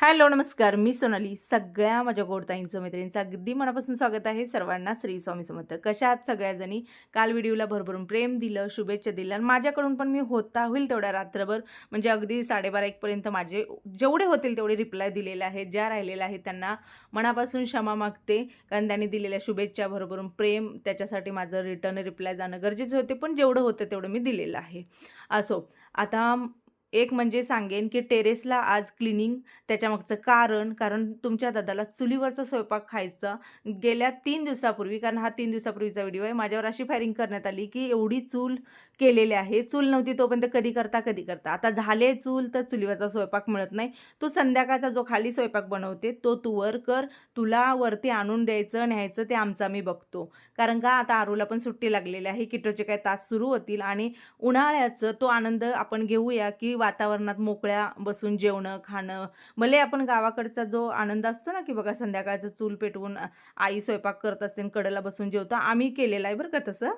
Hello नमस्कार. मी सोनाली सगळ्या माझ्या गोडताईंचं मैत्रिणींचं अगदी मनापासून स्वागत आहे सर्वांना श्री स्वामी समर्थ. कशा आहात सगळ्याजणी? काल व्हिडिओला भरभरून प्रेम दिलं शुभेच्छा दिल्या आणि माझ्याकडून पण मी होता होईल तेवढ्या रात्रभर. म्हणजे अगदी साडेबारा एकपर्यंत माझे जेवढे होतील तेवढे रिप्लाय दिलेले आहेत ज्या राहिलेल्या आहेत त्यांना मनापासून क्षमा मागते. कारण त्यांनी दिलेल्या शुभेच्छा भरभरून प्रेम त्याच्यासाठी माझं रिटर्न रिप्लाय जाणं गरजेचं होते पण जेवढं होतं तेवढं मी दिलेलं आहे. असो आता एक म्हणजे सांगेन की टेरेसला आज क्लिनिंग त्याच्यामागचं कारण कारण तुमच्या दादाला चुलीवरचा स्वयंपाक खायचा गेल्या तीन दिवसापूर्वी कारण हा तीन दिवसापूर्वीचा व्हिडिओ आहे माझ्यावर अशी फायरिंग करण्यात आली की एवढी चूल केलेली आहे. चूल नव्हती तोपर्यंत कधी करता कधी करता. आता झाले चूल तर चुलीवरचा स्वयंपाक मिळत नाही. तू संध्याकाळचा जो खाली स्वयंपाक बनवते तो तू वर कर. तुला वरती आणून द्यायचं न्यायचं ते आमचं आम्ही बघतो. कारण का आता आरूला पण सुट्टी लागलेली आहे किटोचे काय तास सुरू होतील आणि उन्हाळ्याचं तो आनंद आपण घेऊया की वातावरणात मोकळ्या बसून जेवणं खाणं. भले आपण गावाकडचा जो आनंद असतो ना की बघा संध्याकाळचं चूल पेटवून आई स्वयंपाक करत असते कडेला बसून जेवतो. आम्ही केलेलं आहे बरं का तसं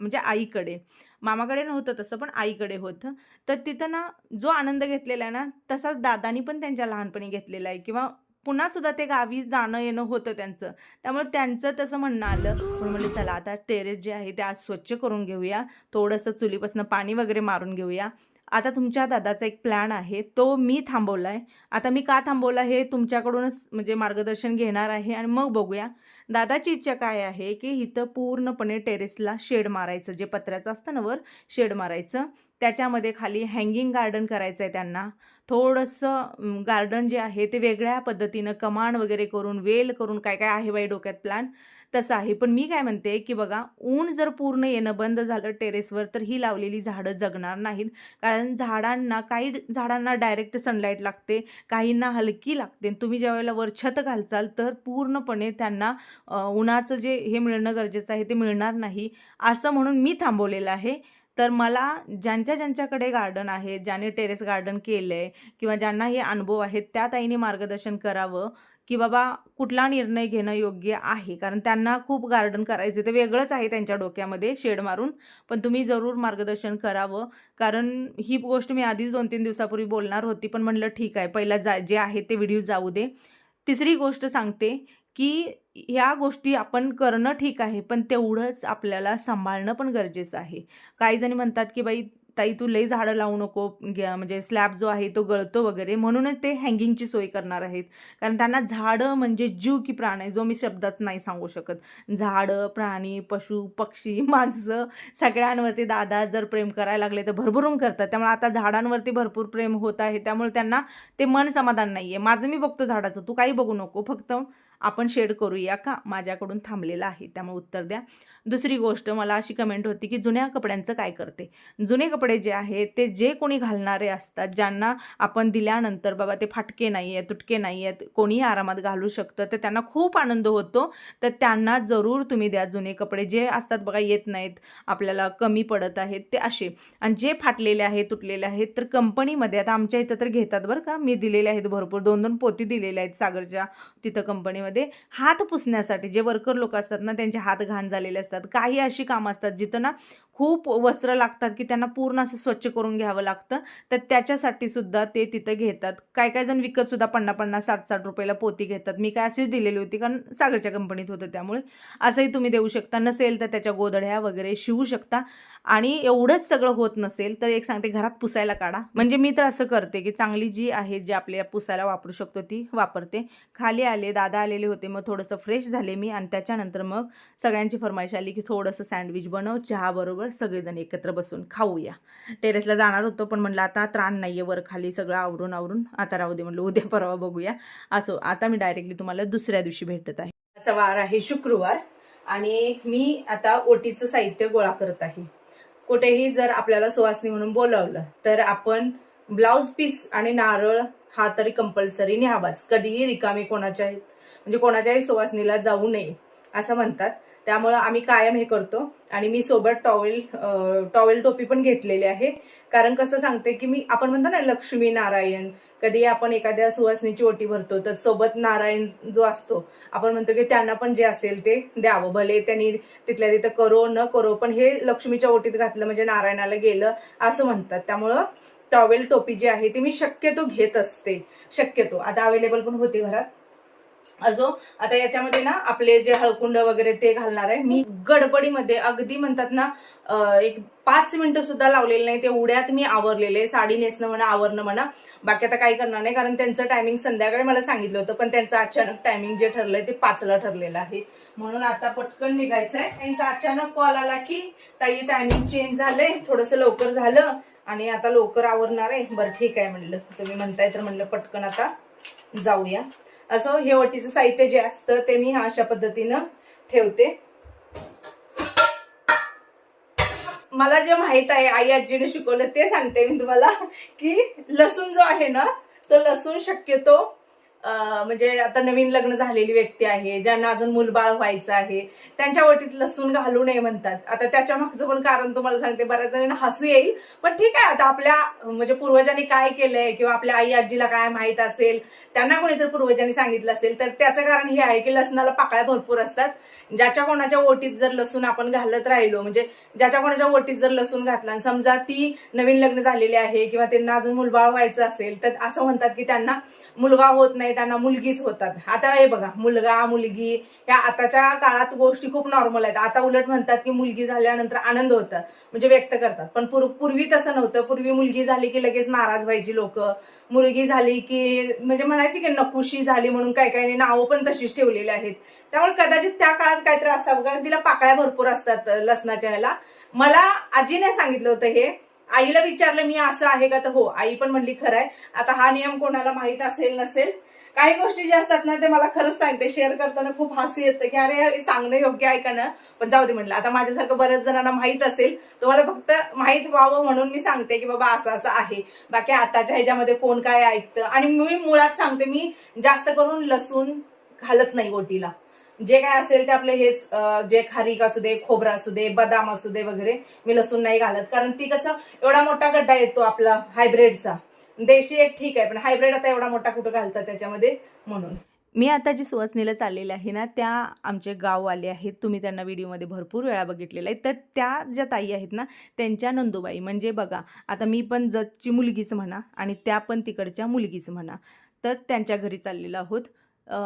म्हणजे आईकडे. मामाकडे नव्हतं तसं पण आईकडे होतं. तर तिथं ना जो आनंद घेतलेला आहे ना तसाच दादानी पण त्यांच्या लहानपणी घेतलेला आहे. किंवा पुन्हा सुद्धा ते गावी जाणं येणं होतं त्यांचं. त्यामुळे त्यांचं तसं म्हणणं आलं. म्हणून म्हणलं चला आता टेरेस जे आहे ते आज स्वच्छ करून घेऊया. थोडंसं चुलीपासून पाणी वगैरे मारून घेऊया. आता तुमच्या दादाचा एक प्लॅन आहे. तो मी थांबवला आहे आता मी का थांबवला हे तुमच्याकडूनच म्हणजे मार्गदर्शन घेणार आहे आणि मग बघूया. दादाची इच्छा काय आहे की इथं पूर्णपणे टेरेसला शेड मारायचं. जे पत्र्याचं असतं ना वर शेड मारायचं. त्याच्यामध्ये खाली हँगिंग गार्डन करायचं आहे त्यांना. थोडंसं गार्डन जे आहे ते वेगळ्या पद्धतीनं कमांड वगैरे करून वेल करून काय काय आहे बाई डोक्यात प्लॅन तसं आहे. पण मी काय म्हणते की बघा ऊन जर पूर्ण येणं बंद झालं टेरेसवर तर ही लावलेली झाडं जगणार नाहीत. कारण झाडांना काही झाडांना डायरेक्ट सनलाईट लागते काहींना हलकी लागते. तुम्ही ज्यावेळेला वर छत घालचाल तर पूर्णपणे त्यांना उन्हाचं जे हे मिळणं गरजेचं आहे ते मिळणार नाही. असं म्हणून मी थांबवलेलं आहे. तर मला ज्यांच्या ज्यांच्याकडे गार्डन आहे ज्याने टेरेस गार्डन केलं आहे किंवा ज्यांना हे अनुभव आहेत त्या ताईने मार्गदर्शन करावं. की बाबा कुठला निर्णय घेणं योग्य आहे? कारण त्यांना खूप गार्डन करायचे ते वेगळंच आहे त्यांच्या डोक्यामध्ये शेड मारून. पण तुम्ही जरूर मार्गदर्शन करावं. कारण ही गोष्ट मी आधीच दोन तीन दिवसापूर्वी बोलणार होती पण म्हणलं ठीक आहे. पहिला जा जे आहे ते व्हिडिओ जाऊ दे. तिसरी गोष्ट सांगते की ह्या गोष्टी आपण करणं ठीक आहे पण तेवढंच आपल्याला सांभाळणं पण गरजेचं आहे. काही जणी म्हणतात की बाई ताई तू लई झाडं लावू नको म्हणजे स्लॅब जो आहे तो गळतो वगैरे म्हणूनच ते हँगिंगची सोय करणार आहेत. कारण त्यांना झाडं म्हणजे जीव की प्राण आहे जो मी शब्दाच नाही सांगू शकत. झाडं प्राणी पशु पक्षी माणसं सगळ्यांवरती दादा जर प्रेम करायला लागले तर भरभरून करतात. त्यामुळे आता झाडांवरती भरपूर प्रेम होत आहे त्यामुळे त्यांना ते मन समाधान नाही आहे माझं मी बघतो झाडाचं तू काही बघू नको फक्त आपण शेड करूया का? माझ्याकडून थांबलेलं आहे. त्यामुळे उत्तर द्या. दुसरी गोष्ट मला अशी कमेंट होती की जुन्या कपड्यांचं काय करते? जुने कपडे जे आहेत ते जे कोणी घालणारे असतात ज्यांना आपण दिल्यानंतर बाबा ते फाटके नाही आहेत तुटके नाही आहेत कोणीही आरामात घालू शकतं तर त्यांना खूप आनंद होतो. तर त्यांना जरूर तुम्ही द्या जुने कपडे. जे असतात बघा येत नाहीत आपल्याला कमी पडत आहेत ते असे. आणि जे फाटलेले आहेत तुटलेले आहेत तर कंपनीमध्ये आता आमच्या इथं तर घेतात बरं का. मी दिलेले आहेत भरपूर दोन दोन पोती दिलेल्या आहेत सागरच्या तिथं कंपनीमध्ये. हात पुसण्यासाठी जे वर्कर लोक असतात ना त्यांचे हात घाण झालेले असतात. काही अशी कामं असतात जिथं ना खूप वस्त्र लागतात की त्यांना पूर्ण असं स्वच्छ करून घ्यावं लागतं. तर त्याच्यासाठी सुद्धा ते तिथं घेतात. काय काय जण विकत सुद्धा पन्नास पन्नास साठ साठ रुपयाला पोती घेतात. मी काय अशीच दिलेली होती कारण सागरच्या कंपनीत होतं त्यामुळे. असंही तुम्ही देऊ शकता. नसेल तर त्याच्या गोधड्या वगैरे शिवू शकता. आणि एवढंच सगळं होत नसेल तर एक सांगते घरात पुसायला काढा. म्हणजे मी तर असं करते की चांगली जी आहे जी आपल्या पुसायला वापरू शकतो ती वापरते. खाली आले दादा आलेले होते मग थोडंसं फ्रेश झाले मी. आणि त्याच्यानंतर मग सगळ्यांची फरमाईश आली की थोडंसं सँडविच बनव चहाबरोबर सगळेजण एकत्र बसून खाऊया. टेरेसला जाणार होतो पण म्हणलं आता त्राण नाही आहे वर खाली सगळं आवरून आवरून. आता राहू दे म्हणलं उद्या परवा बघूया. असो आता मी डायरेक्टली तुम्हाला दुसऱ्या दिवशी भेटत आहे. आजचा वार आहे शुक्रवार आणि मी आता ओटीचं साहित्य गोळा करत आहे. कुठेही जर आपल्याला सुवासनी म्हणून बोलावलं तर आपण ब्लाऊज पीस आणि नारळ हा तरी कंपल्सरी न्यावाच. कधीही रिकामी कोणाच्या म्हणजे कोणाच्याही सुवासनीला जाऊ नये असं म्हणतात. त्यामुळं आम्ही कायम हे करतो. आणि मी सोबत टॉवेल टॉवेल टोपी पण घेतलेली आहे. कारण कसं सांगते की मी आपण म्हणतो ना लक्ष्मी नारायण कधी आपण एखाद्या सुवासनीची ओटी भरतो तर सोबत नारायण जो असतो आपण म्हणतो की त्यांना पण जे असेल ते द्यावं. भले त्यांनी तिथल्या तिथं करो न करो पण हे लक्ष्मीच्या ओटीत घातलं म्हणजे नारायणाला गेलं असं म्हणतात. त्यामुळं टॉवेल टोपी जी आहे ती मी शक्यतो घेत असते. शक्यतो. आता अवेलेबल पण होती घरात. असो आता याच्यामध्ये ना आपले जे हळकुंड वगैरे ते घालणार आहे. मी गडबडीमध्ये अगदी म्हणतात ना एक पाच मिनिटं सुद्धा लावलेले नाही ते उड्यात मी आवरलेले साडी नेसणं म्हणा आवरणं म्हणा बाकी आता काही करणार नाही कारण त्यांचं टायमिंग संध्याकाळी मला सांगितलं होतं पण त्यांचं अचानक टायमिंग जे ठरलंय ते पाचला ठरलेलं आहे. म्हणून आता पटकन निघायचं आहे त्यांचा अचानक कॉल आला की ताई टायमिंग चेंज झालंय थोडंसं लवकर झालं आणि आता लवकर आवरणार आहे. बरं ठीक आहे म्हणलं. तुम्ही म्हणताय तर म्हणलं पटकन आता जाऊया. असं हे ओटीचं साहित्य जे असतं ते मी अशा पद्धतीनं ठेवते. मला जे माहीत आहे आई आजीने शिकवलं ते सांगते मी तुम्हाला की लसूण जो आहे ना तो लसूण शक्यतो म्हणजे आता नवीन लग्न झालेली व्यक्ती आहे ज्यांना अजून मुलबाळ व्हायचं आहे त्यांच्या वटीत लसूण घालू नये म्हणतात. आता त्याच्या मागचं पण कारण तुम्हाला सांगते बऱ्याच जणांना हसू येईल पण ठीक आहे आता आपल्या म्हणजे पूर्वजांनी काय केलंय किंवा आपल्या आई आजीला काय माहीत असेल त्यांना कोणीतरी पूर्वजांनी सांगितलं असेल तर त्याचं कारण हे आहे की लसणाला पाकळ्या भरपूर असतात. ज्याच्या कोणाच्या ओटीत जर लसूण आपण घालत राहिलो म्हणजे ज्याच्या कोणाच्या ओटीत जर लसूण घातला आणि समजा ती नवीन लग्न झालेली आहे किंवा त्यांना अजून मुलबाळ व्हायचं असेल तर असं म्हणतात की त्यांना मुलगा होत नाही त्यांना मुलगीच होतात. आता हे बघा मुलगा मुलगी या आताच्या काळात गोष्टी खूप नॉर्मल आहेत. आता उलट म्हणतात की मुलगी झाल्यानंतर आनंद होतात म्हणजे व्यक्त करतात. पण पूर्वी तसं नव्हतं. पूर्वी मुलगी झाली की लगेच नाराज व्हायची लोक. मुलगी झाली की म्हणजे म्हणायची की नकुशी झाली म्हणून काही काही नावं पण तशीच ठेवलेली आहेत. त्यामुळे कदाचित त्या काळात काहीतरी असावं. कारण तिला पाकळ्या भरपूर असतात लसणाच्या ह्याला. मला आजीने सांगितलं होतं हे. आईला विचारलं मी असं आहे का? तर हो आई पण म्हणली खरं आहे. आता हा नियम कोणाला माहीत असेल नसेल काही गोष्टी ज्या असतात ना ते मला खरंच सांगते. शेअर करताना खूप हसी येतं की अरे सांगणं योग्य आहे का ना? पण जाऊ दे म्हटलं. आता माझ्यासारखं बऱ्याच जणांना माहीत असेल तुम्हाला फक्त माहीत व्हावं म्हणून मी सांगते की बाबा असं असं आहे. बाकी आताच्या ह्याच्यामध्ये कोण काय ऐकतं? आणि मी मुळात सांगते मी जास्त करून लसूण घालत नाही ओटीला. जे काय असेल ते आपले हेच जे खारीक असू दे खोबरा असू दे बदाम असू दे वगैरे मी लसूण नाही घालत. कारण ती कसं एवढा मोठा गड्डा येतो आपला हायब्रिडचा. देशी एक ठीक आहे पण हायब्रिड आता एवढा मोठा कुठं घालतात त्याच्यामध्ये म्हणून. मी आता जी सुवासनीला चाललेली आहे ना त्या आमचे गाववाले आहेत तुम्ही त्यांना व्हिडिओमध्ये भरपूर वेळा बघितलेलं आहे. तर त्या ज्या ताई आहेत ना त्यांच्या नंदूबाई म्हणजे बघा आता मी पण जतची मुलगीच म्हणा आणि त्या पण तिकडच्या मुलगीच म्हणा तर त्यांच्या घरी चाललेलो आहोत.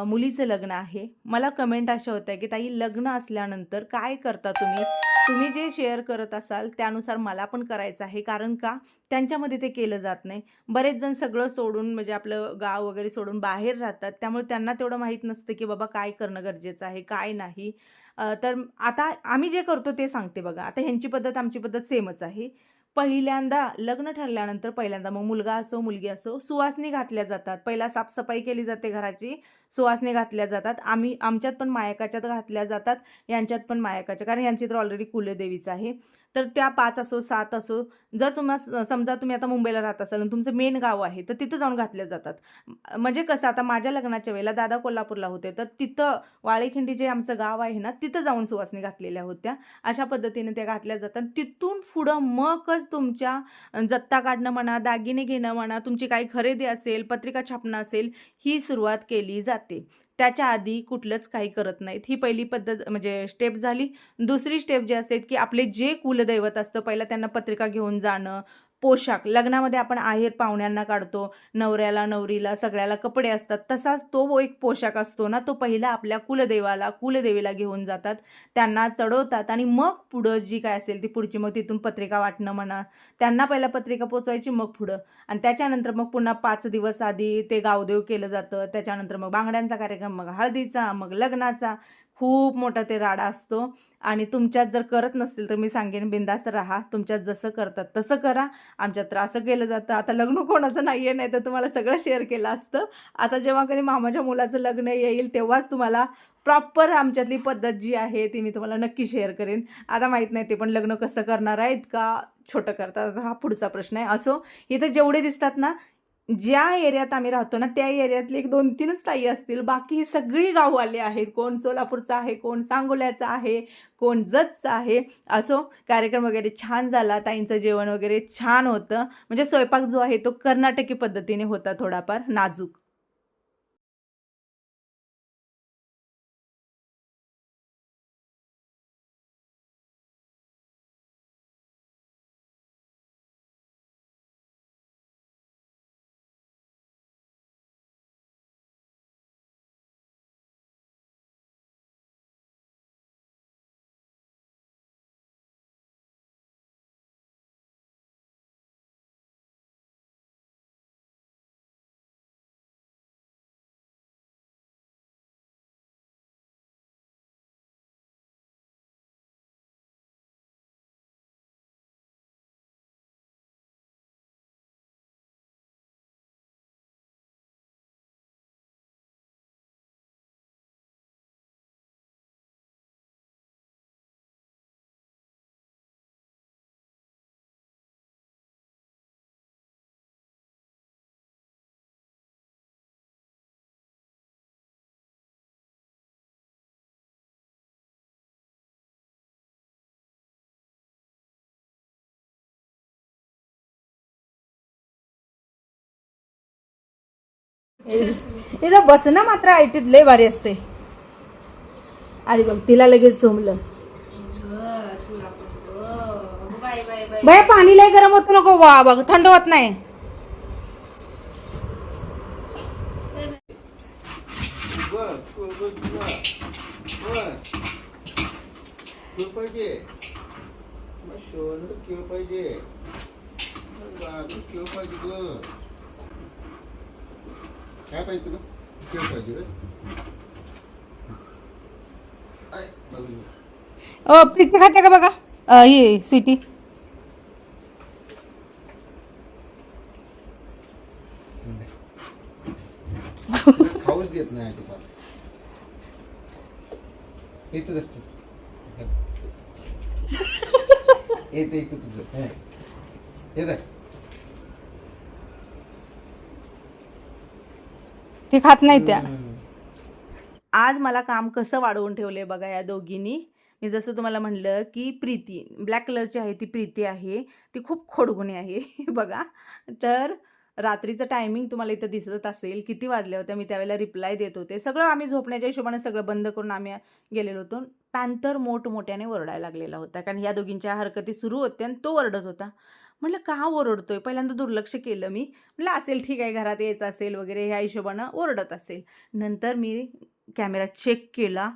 मुलीचं लग्न आहे. मला कमेंट अशा होत्या की ताई लग्न असल्यानंतर काय करता तुम्ही? तुम्ही जे शेअर करत असाल त्यानुसार मला पण करायचं आहे. कारण का? त्यांच्यामध्ये ते केलं जात नाही. बरेच जण सगळं सोडून म्हणजे आपलं गाव वगैरे सोडून बाहेर राहतात. त्यामुळे त्यांना तेवढं माहीत नसतं की बाबा काय करणं गरजेचं आहे काय नाही. तर आता आम्ही जे करतो ते सांगते बघा. आता ह्यांची पद्धत आमची पद्धत सेमच आहे. पहिल्यांदा लग्न ठरल्यानंतर पहिल्यांदा मग मुलगा असो मुलगी असो सुवासनी घातल्या जातात. पहिला साफसफाई केली जाते घराची सुवासनी घातल्या जातात. आम्ही आमच्यात पण मायकाच्यात घातल्या जातात यांच्यात पण मायकाच्या कारण यांची तर ऑलरेडी कुलदेवीच आहे. तर त्या पाच असो सात असो जर तुम्हाला समजा तुम्ही आता मुंबईला राहत असाल आणि तुमचं मेन गाव आहे तर तिथं जाऊन घातल्या जातात. म्हणजे कसं आता माझ्या लग्नाच्या वेळेला दादा कोल्हापूरला होते तर तिथं वाळेखिंडी जे आमचं गाव आहे ना तिथं जाऊन सुवासनी घातलेल्या होत्या. अशा पद्धतीने त्या घातल्या जातात. तिथून पुढं मगच तुमच्या जत्ता काढणं म्हणा दागिने घेणं म्हणा तुमची काही खरेदी असेल पत्रिका छापणं असेल ही सुरुवात केली जाते. त्याच्या आधी कुठलंच काही करत नाहीत. ही पहिली पद्धत म्हणजे स्टेप झाली. दुसरी स्टेप जी असते की आपले जे कुलदैवत असतं पहिलं त्यांना पत्रिका घेऊन जाणं पोशाख. लग्नामध्ये आपण आहेर पाहुण्यांना काढतो नवऱ्याला नवरीला सगळ्याला कपडे असतात. तसाच तो एक पोशाख असतो ना तो पहिला आपल्या कुलदेवाला कुलदेवीला घेऊन जातात. त्यांना चढवतात आणि मग पुढं जी काय असेल ती पुढची मग तिथून पत्रिका वाटणं म्हणा त्यांना पहिला पत्रिका पोचवायची मग पुढं. आणि त्याच्यानंतर मग पुन्हा पाच दिवस आधी ते गावदेव केलं जातं. त्याच्यानंतर मग बांगड्यांचा कार्यक्रम मग हळदीचा मग लग्नाचा. खूप मोठा ते राडा असतो. आणि तुमच्यात जर करत नसतील तर मी सांगेन बिंदास्त राहा. तुमच्यात जसं करतात तसं करा. आमच्यात तर असं केलं जातं. आता लग्न कोणाचं नाही आहे नाही तर तुम्हाला सगळं शेअर केलं असतं. आता जेव्हा कधी मामाच्या मुलाचं लग्न येईल तेव्हाच तुम्हाला प्रॉपर आमच्यातली पद्धत जी आहे ती मी तुम्हाला नक्की शेअर करेन. आता माहीत नाही ते पण लग्न कसं करणार आहेत का छोटं करतात. हा पुढचा प्रश्न आहे. असो इथं जेवढे दिसतात ना ज्या एरियात आम्ही राहतो ना त्या एरियातले एक दोन तीनच ताई असतील. बाकी ही सगळी गाववाले आहेत. कोण सोलापूरचं आहे कोण सांगोल्याचं आहे कोण जतचं आहे. असो कार्यक्रम वगैरे छान झाला. ताईंचं जेवण वगैरे छान होतं. म्हणजे स्वयंपाक जो आहे तो कर्नाटकी पद्धतीने होता थोडाफार नाजूक. तिचं बसणं मात्र आयटीत लय भारी असते अरे बघ तिला लगेच जमलं बाय पाणी लय गरम होत नको वा बघ थंड होत नाही पाहिजे मग शोधलं केव पाहिजे मग बाजू केव पाहिजे ग काय पाहिजे तुला केव पाहिजे बघू. अ, प्रीती खाते का बघा अ, ही स्वीटी खाऊच देत नाही अजिबात इथं धर तू. येतं इथं तुझं हं. हे धर. ती खात नाही त्या. हं. आज मला काम कसं वाढवून ठेवले बघा या दोघींनी. मी जसं तुम्हाला म्हणलं की प्रीती ब्लॅक कलरची आहे ती प्रीती आहे ती खूप खोडगुणी आहे बघा. तर रात्रीचं टायमिंग तुम्हाला इथं दिसत असेल किती वाजल्या होत्या मी त्यावेळेला रिप्लाय देत होते. सगळं आम्ही झोपण्याच्या हिशोबाने सगळं बंद करून आम्ही गेलेलो होतो. पॅन्थर मोठमोठ्याने ओरडायला लागलेला होता कारण ह्या दोघींच्या हरकती सुरू होत्या आणि तो ओरडत होता. म्हटलं का ओरडतोय? पहिल्यांदा दुर्लक्ष केलं मी. म्हटलं असेल ठीक आहे घरात यायचं असेल वगैरे ह्या हिशोबानं ओरडत असेल. नंतर मी कॅमेरा चेक केला.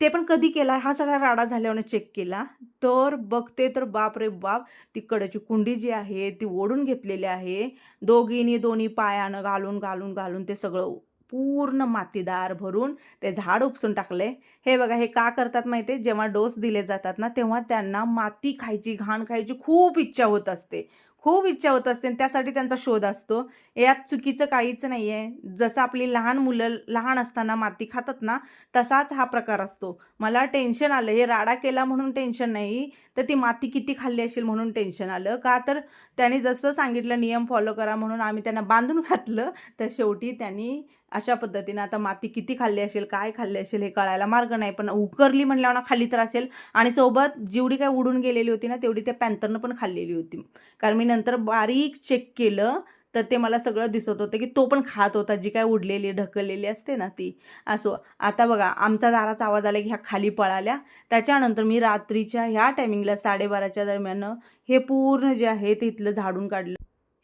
ते पण कधी केला? हा सगळा राडा झाल्यावर चेक केला. तर बघते तर बाप रे बाप ती कुंडी जी आहे ती ओढून घेतलेली आहे. दोघींनी दोन्ही पायानं घालून घालून घालून ते सगळं पूर्ण मातीदार भरून ते झाड उपसून टाकले. हे बघा हे का करतात माहिती आहे? जेव्हा डोस दिले जातात ना तेव्हा त्यांना माती खायची घाण खायची खूप इच्छा होत असते. खूप इच्छा होत असते आणि त्यासाठी त्यांचा शोध असतो. यात चुकीचं काहीच नाही आहे जसं आपली लहान मुलं लहान असताना माती खातात ना तसाच हा प्रकार असतो. मला टेन्शन आलं हे राडा केला म्हणून टेन्शन नाही तर ती माती किती खाल्ली असेल म्हणून टेन्शन आलं. का तर त्यांनी जसं सांगितलं नियम फॉलो करा म्हणून आम्ही त्यांना बांधून घातलं तर शेवटी त्यांनी अशा पद्धतीनं आता माती किती खाल्ली असेल काय खाल्ली असेल हे कळायला मार्ग नाही. पण उकरली म्हणल्यावर ना खाली तर असेल. आणि सोबत जेवढी काय उडून गेलेली होती ना तेवढी त्या पॅन्थरनं पण खाल्लेली होती. कारण मी नंतर बारीक चेक केलं तर ते मला सगळं दिसत होतं की तो पण खात होता जी काय उडलेली ढकललेली असते ना ती. असो आता बघा आमचा दाराचा आवाज आला की ह्या खाली पळाल्या. त्याच्यानंतर मी रात्रीच्या ह्या टायमिंगला साडेबाराच्या दरम्यान हे पूर्ण जे आहे ते इथलं झाडून काढलं.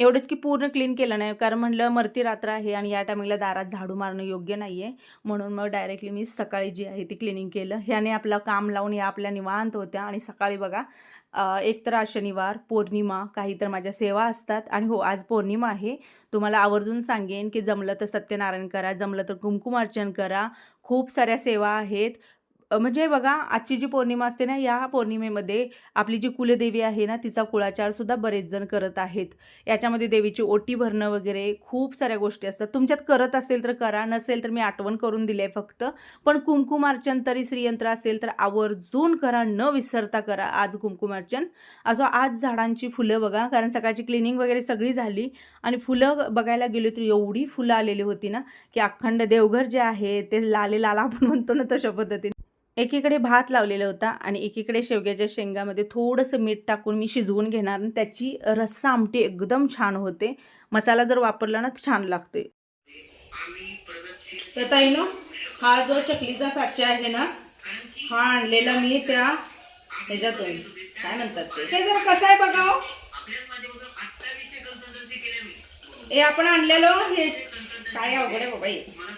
एवढंच की पूर्ण क्लीन केलं नाही. कारण म्हणलं मरती रात्र आहे आणि या टायमिंगला दारात झाडू मारणं योग्य नाही आहे म्हणून मग डायरेक्टली मी सकाळी जी आहे ती क्लिनिंग केलं. ह्याने आपलं काम लावून या आपल्या निवांत होत्या. आणि सकाळी बघा एकतर एक तर आज शनिवार पौर्णिमा काही तर माझ्या सेवा असतात. आणि हो आज पौर्णिमा आहे. तुम्हाला आवर्जून सांगेन की जमलं तर सत्यनारायण करा जमलं तर कुंकुमार्चन करा. खूप साऱ्या सेवा आहेत. म्हणजे बघा आजची जी पौर्णिमा असते ना या पौर्णिमेमध्ये आपली जी कुलदेवी आहे ना तिचा कुळाचारसुद्धा बरेच जण करत आहेत. याच्यामध्ये देवीची ओटी भरणं वगैरे खूप साऱ्या गोष्टी असतात. तुमच्यात करत असेल तर करा नसेल तर मी आठवण करून दिले आहे फक्त. पण कुंकुमार्चन तरी श्रीयंत्र असेल तर आवर्जून करा न विसरता करा. आज कुंकुमार्चन असं आज झाडांची फुलं बघा कारण सकाळची क्लिनिंग वगैरे सगळी झाली आणि फुलं बघायला गेलो तर एवढी फुलं आलेली होती ना की अखंड देवघर जे आहे ते लाले लाला आपण म्हणतो ना तशा पद्धतीने. एकीकडे भात लावलेला होता आणि एकीकडे शेवग्याच्या शेंगामध्ये थोडंसं मीठ टाकून मी शिजवून घेणार आणि त्याची रस्सा आमटी एकदम छान होते. मसाला जर वापरला ना तर छान लागते. तर ताई हा जो चकलीचा साचा आहे ना हा आणलेला मी त्या ह्याच्यातून. काय म्हणतात ते? जरा कसं आहे बघा ए हे आपण आणलेलो हे काय अवघड आहे बाबा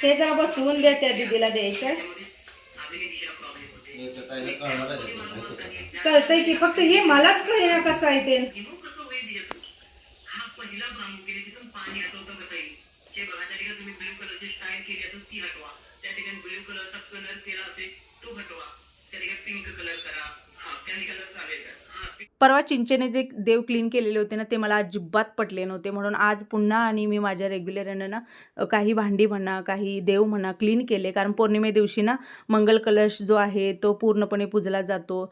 ते जरा सुन देते दीदीला द्यायचं कळतंय की फक्त हे मलाच कळ कसं आहे ते कलर केला असेल तो हटवा पिंक कलर करा हा त्या ठिकाणी परवा चिंचेने जे देव क्लीन केलेले होते ना ते मला अजिबात पटले नव्हते. म्हणून आज पुन्हा आणि मी माझ्या रेग्युलरनं ना काही भांडी म्हणा काही देव म्हणा क्लीन केले. कारण पौर्णिमे दिवशी ना मंगल कलश जो आहे तो पूर्णपणे पूजला जातो.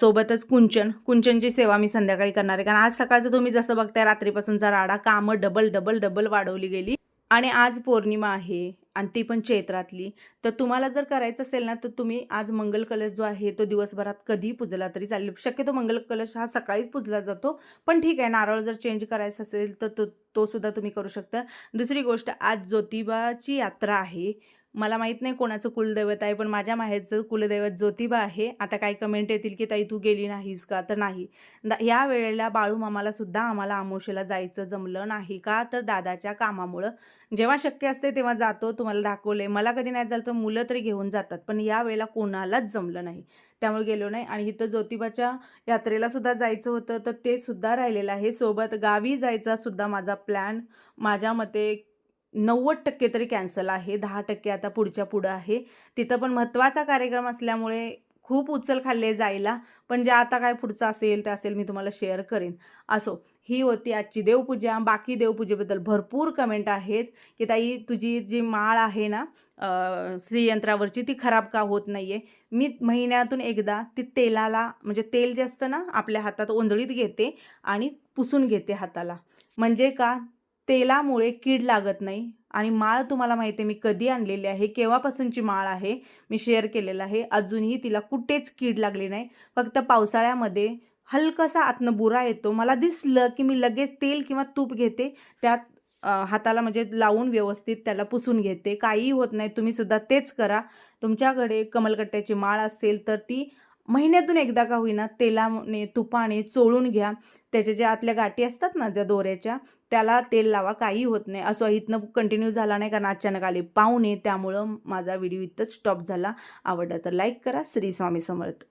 सोबतच कुंचन. कुंचनची सेवा मी संध्याकाळी करणार आहे. कारण आज सकाळचं तुम्ही जसं बघताय रात्रीपासूनचा राडा कामं डबल डबल डबल वाढवली गेली. आणि आज पौर्णिमा आहे आणि ती पण चैत्रातली तर तुम्हाला जर करायचं असेल ना तर तुम्ही आज मंगल कलश जो आहे तो दिवसभरात कधीही पुजला तरी चालेल. शक्यतो मंगल कलश हा सकाळीच पुजला जातो. पण ठीक आहे नारळ जर चेंज करायचा असेल तर तो तो सुद्धा तुम्ही करू शकता. दुसरी गोष्ट आज ज्योतिबाची यात्रा आहे. मला माहीत नाही कोणाचं कुलदैवत आहे पण माझ्या माहेरचं कुलदैवत ज्योतिबा आहे. आता काही कमेंट येतील की ताई तू गेली नाहीस का? तर नाही. दा ह्या वेळेला बाळू मामाला सुद्धा आम्हाला आमोशेला जायचं जमलं नाही का? तर दादाच्या कामामुळं. जेव्हा शक्य असते तेव्हा जातो तुम्हाला दाखवले मला कधी नाही झालं तर मुलं तरी घेऊन जातात पण या वेळेला कोणालाच जमलं नाही. त्यामुळे गेलो नाही. आणि इथं ज्योतिबाच्या यात्रेला सुद्धा जायचं होतं तर ते सुद्धा राहिलेलं आहे. सोबत गावी जायचा सुद्धा माझा प्लॅन माझ्या मते नव्वद टक्के तरी कॅन्सल आहे. दहा टक्के आता पुढच्या पुढं आहे. तिथं पण महत्त्वाचा कार्यक्रम असल्यामुळे खूप उचल खाल्ले जायला. पण जे आता काय पुढचं असेल ते असेल मी तुम्हाला शेअर करेन. असो ही होती आजची देवपूजा. बाकी देवपूजेबद्दल भरपूर कमेंट आहेत की ताई तुझी जी माळ आहे ना श्रीयंत्रावरची ती खराब का होत नाही आहे मी महिन्यातून एकदा ती तेलाला म्हणजे तेल जे असतं ना आपल्या हातात ओंजळीत घेते आणि पुसून घेते हाताला. म्हणजे का? तेलामुळे कीड लागत नाही. आणि माळ तुम्हाला माहिती आहे मी कधी आणलेली आहे केव्हापासूनची माळ आहे मी शेअर केलेलं आहे. अजूनही तिला कुठेच कीड लागली नाही. फक्त पावसाळ्यामध्ये हलकासा आतनं बुरा येतो. मला दिसलं की मी लगेच तेल किंवा तूप घेते त्यात हाताला म्हणजे लावून व्यवस्थित त्याला पुसून घेते. काहीही होत नाही तुम्हीसुद्धा तेच करा. तुमच्याकडे कमलकट्ट्याची माळ असेल तर ती महिन्यातून एकदा का होईना तेलाने तुपाने चोळून घ्या. त्याच्या ज्या आतल्या गाठी असतात ना ज्या दोऱ्याच्या त्याला तेल लावा काही होत नाही. असं इथनं कंटिन्यू झाला नाही कारण अचानक आले. पाहुणे त्यामुळं माझा व्हिडिओ इथंच स्टॉप झाला. आवडला तर लाईक करा. श्री स्वामी समर्थ.